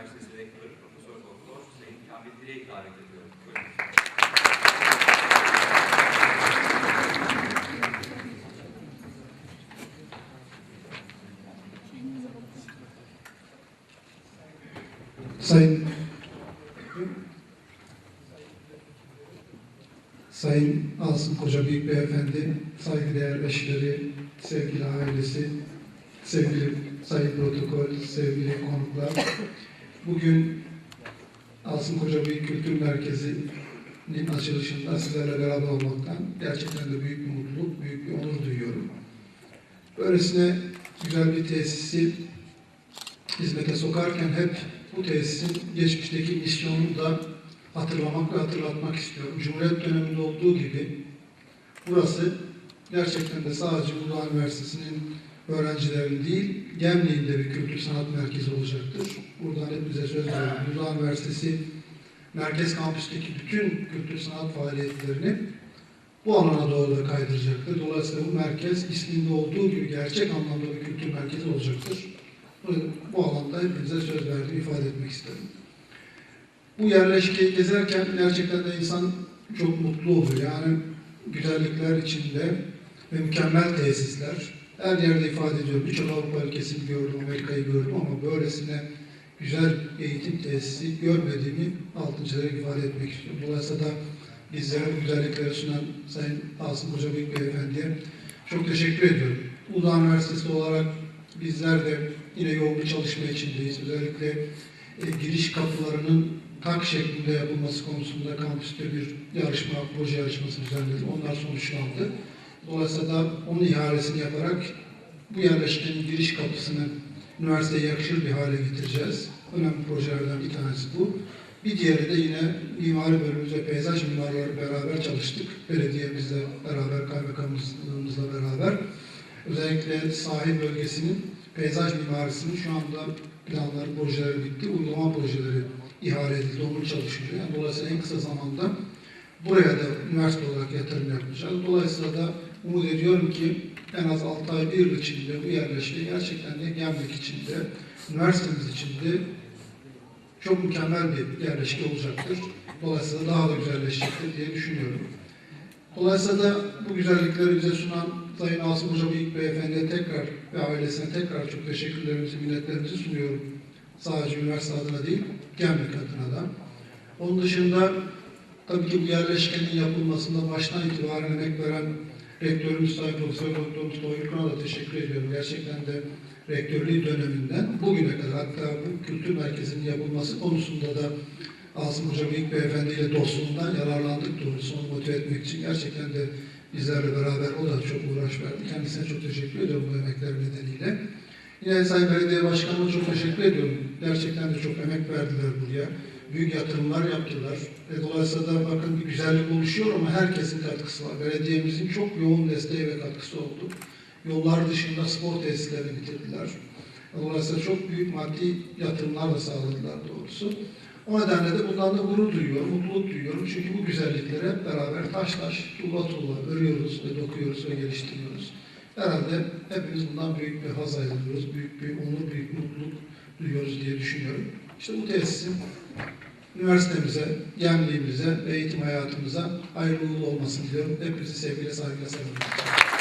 Üniversitesi Rektörü Profesör Doktor Sayın Kamil Direği davet ediyorum. Buyurun. Sayın Sayın Asım Koca Büyük Beyefendi, saygıdeğer eşleri, sevgili ailesi, sevgili Sayın Protokol, sevgili konuklar. Bugün Asım Koca Büyük Kültür Merkezi'nin açılışında sizlerle beraber olmaktan gerçekten de büyük bir mutluluk, büyük bir onur duyuyorum. Böylesine güzel bir tesisi hizmete sokarken hep bu tesisin geçmişteki misyonunu da hatırlamak ve hatırlatmak istiyorum. Cumhuriyet döneminde olduğu gibi burası gerçekten de sadece Uludağ Üniversitesi'nin öğrencilerin değil, Gemliğin de bir kültür sanat merkezi olacaktır. Buradan hepinize söz veriyorum. Uludağ Üniversitesi merkez kampüsteki bütün kültür sanat faaliyetlerini bu alana doğru da kaydıracaktır. Dolayısıyla bu merkez isminde olduğu gibi gerçek anlamda bir kültür merkezi olacaktır. Bu, alanda hepinize söz verdiğimi ifade etmek isterim. Bu yerleşkeyi gezerken gerçekten de insan çok mutlu oluyor. Yani güzellikler içinde ve mükemmel tesisler. Her yerde ifade ediyorum. Birçok Avrupa ülkesini gördüm, Amerika'yı gördüm ama böylesine güzel eğitim tesisi görmediğimi altın çizerek ifade etmek istiyorum. Dolayısıyla da bizlere bu güzellikleri sunan Sayın Asım Hoca Büyük Beyefendi'ye çok teşekkür ediyorum. Uludağ Üniversitesi olarak bizler de yine yoğun bir çalışma içindeyiz. Özellikle e, giriş kapılarının tak şeklinde yapılması konusunda kampüste bir yarışma, proje yarışması düzenledik. Onlar sonuçlandı. Dolayısıyla onun ihalesini yaparak bu yerleşkenin giriş kapısını üniversiteye yakışır bir hale getireceğiz. Önemli projelerden bir tanesi bu. Bir diğeri de yine mimari bölümümüz ve peyzaj mimarları beraber çalıştık. Belediyemizle beraber, kaymakamımızla beraber. Özellikle sahil bölgesinin peyzaj mimarisinin şu anda planları, projeleri bitti. Uygulama projeleri ihale edildi, onun çalışılıyor. Yani dolayısıyla en kısa zamanda buraya da üniversite olarak yatırım yapacağız. Dolayısıyla da umut ediyorum ki en az 6 ay, 1 yıl içinde bu yerleşke gerçekten de Gemlik içinde, üniversitemiz içinde çok mükemmel bir yerleşke olacaktır. Dolayısıyla daha da güzelleşecektir diye düşünüyorum. Dolayısıyla da bu güzellikleri bize sunan Sayın Asım Hoca Büyük Beyefendi'ye tekrar ve ailesine tekrar çok teşekkürlerimizi, minnetlerimizi sunuyorum. Sadece üniversite adına değil, Gemlik adına da. Onun dışında tabii ki bu yerleşkenin yapılmasında baştan itibaren emek veren rektörümüz Sayın Profesör Doktor Mustafa Yurkan'a da teşekkür ediyorum. Gerçekten de rektörlüğü döneminden bugüne kadar hatta bu kültür merkezinin yapılması konusunda da Asım Hoca Büyük Beyefendi ile dostluğundan yararlandık doğrusu onu motive etmek için. Gerçekten de bizlerle beraber o da çok uğraş verdi. Kendisine çok teşekkür ediyorum bu emekler nedeniyle. Yine Sayın Belediye Başkanı'na çok teşekkür ediyorum. Gerçekten de çok emek verdiler buraya. Büyük yatırımlar yaptılar. Ve dolayısıyla da bakın bir güzellik oluşuyor ama herkesin katkısı var. Belediyemizin çok yoğun desteği ve katkısı oldu. Yollar dışında spor tesislerini bitirdiler. Dolayısıyla çok büyük maddi yatırımlar da sağladılar doğrusu. O nedenle de bundan da gurur duyuyorum, mutluluk duyuyorum. Çünkü bu güzellikleri hep beraber taş taş, tuğla tuğla örüyoruz ve dokuyoruz ve geliştiriyoruz. Herhalde hepimiz bundan büyük bir haz ayrılıyoruz, büyük bir onur, büyük mutluluk duyuyoruz diye düşünüyorum. İşte bu tesisin üniversitemize, gemliğimize ve eğitim hayatımıza hayırlı uğurlu olmasını diliyorum. Hepinizi sevgiyle, saygıyla selamlıyorum.